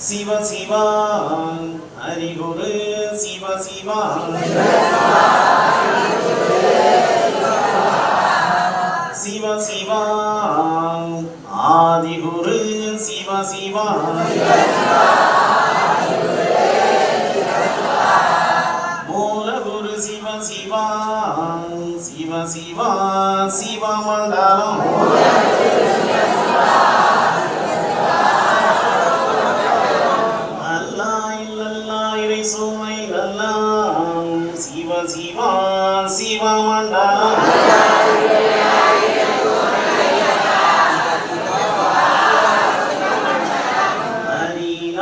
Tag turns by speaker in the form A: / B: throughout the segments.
A: சிவ சிவா ஹரிகுரு சிவ சிவா சிவ சிவா ஆதிகுரு சிவ சிவா மூலகுரு சிவ சிவா சிவ சிவா சிவ மண்டலம்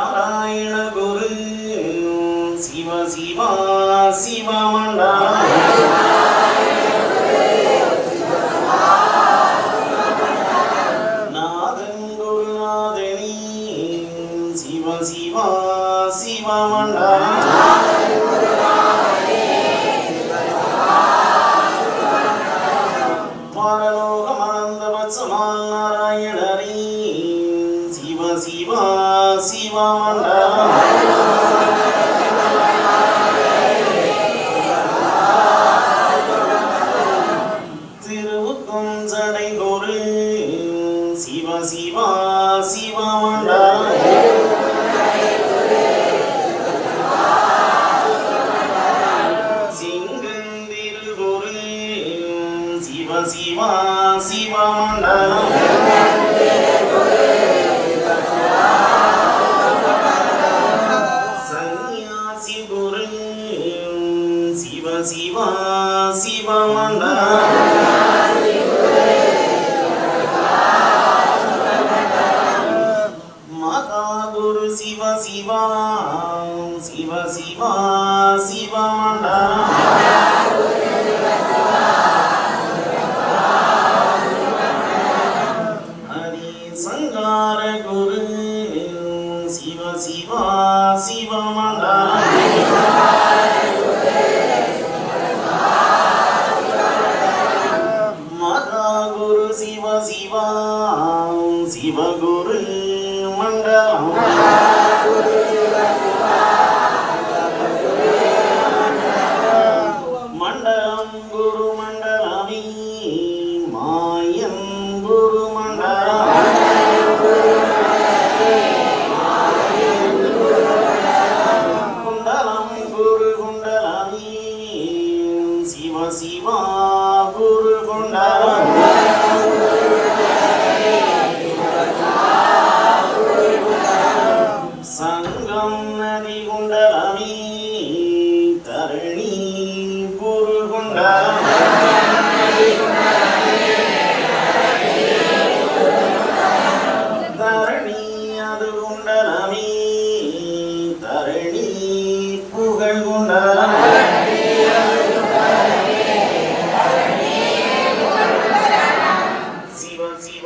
A: நாராயண குரு சிவ சிவா சிவமண்டா மண்டலம் சிவ சிவா சிவமண்டா சிவ சிவா சிவ. மகாகுரு சிவ சிவா. சிவ சிவா சிவ.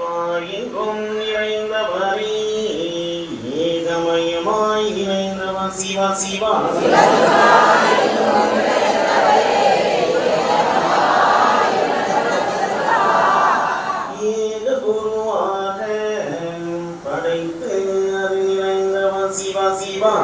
A: சிவா எங்கும் ஏகமயமாய் நிறைந்தவர் சிவ சிவா. ஏக குருவாக படைத்து அது நிறைந்தவர் சிவ சிவா.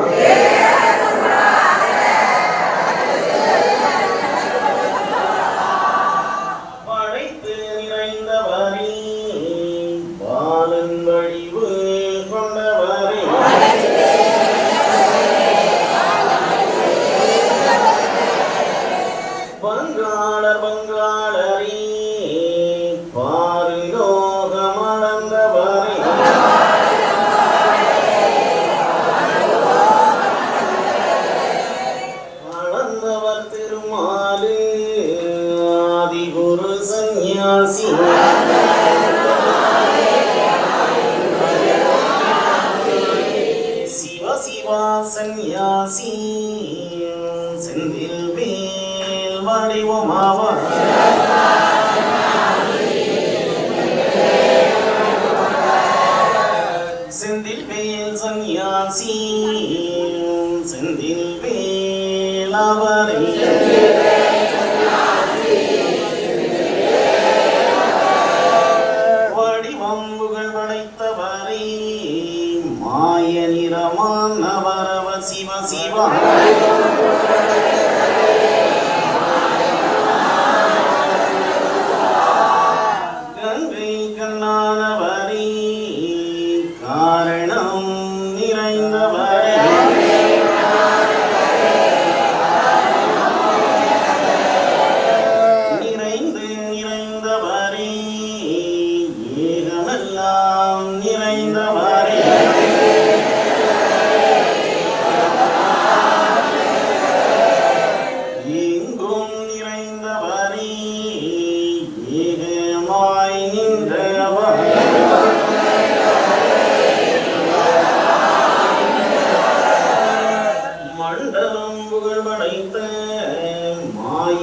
A: சிவ சிவா செந்தில் வேல் வடிவமாவார். செந்தில் வேல் சந்நியாசி செந்தில் வேல் அவரை. আলাইকুম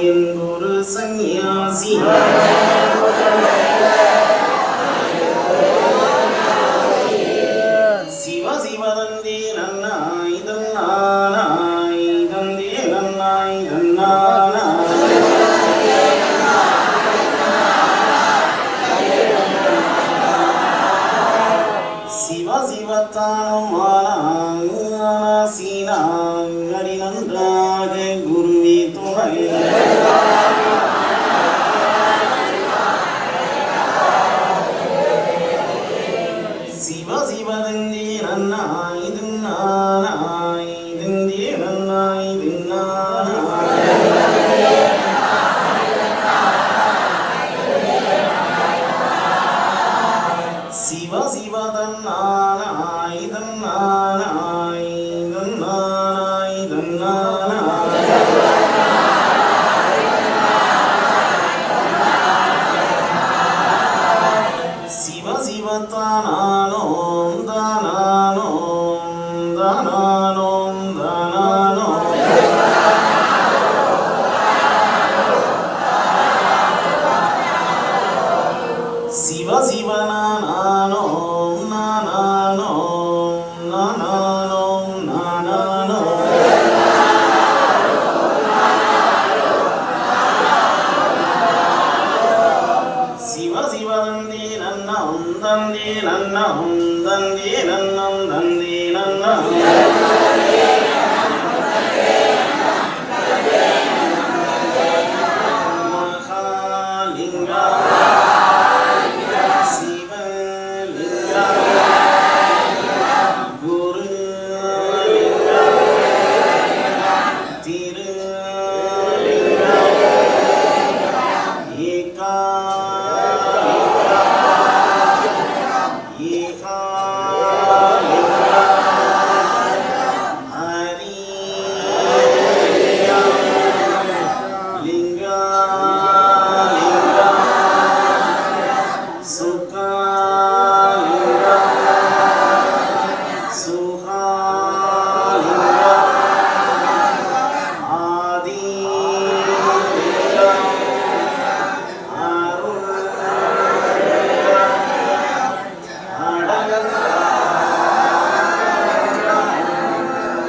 A: என் ஒரு சந்நியாசி ధనానం ధనానం ధనానం ధనానం శివ శివ నానా ಮುಂದಂದಿ ನನ್ನೊಂದಂದಿ ನನ್ನ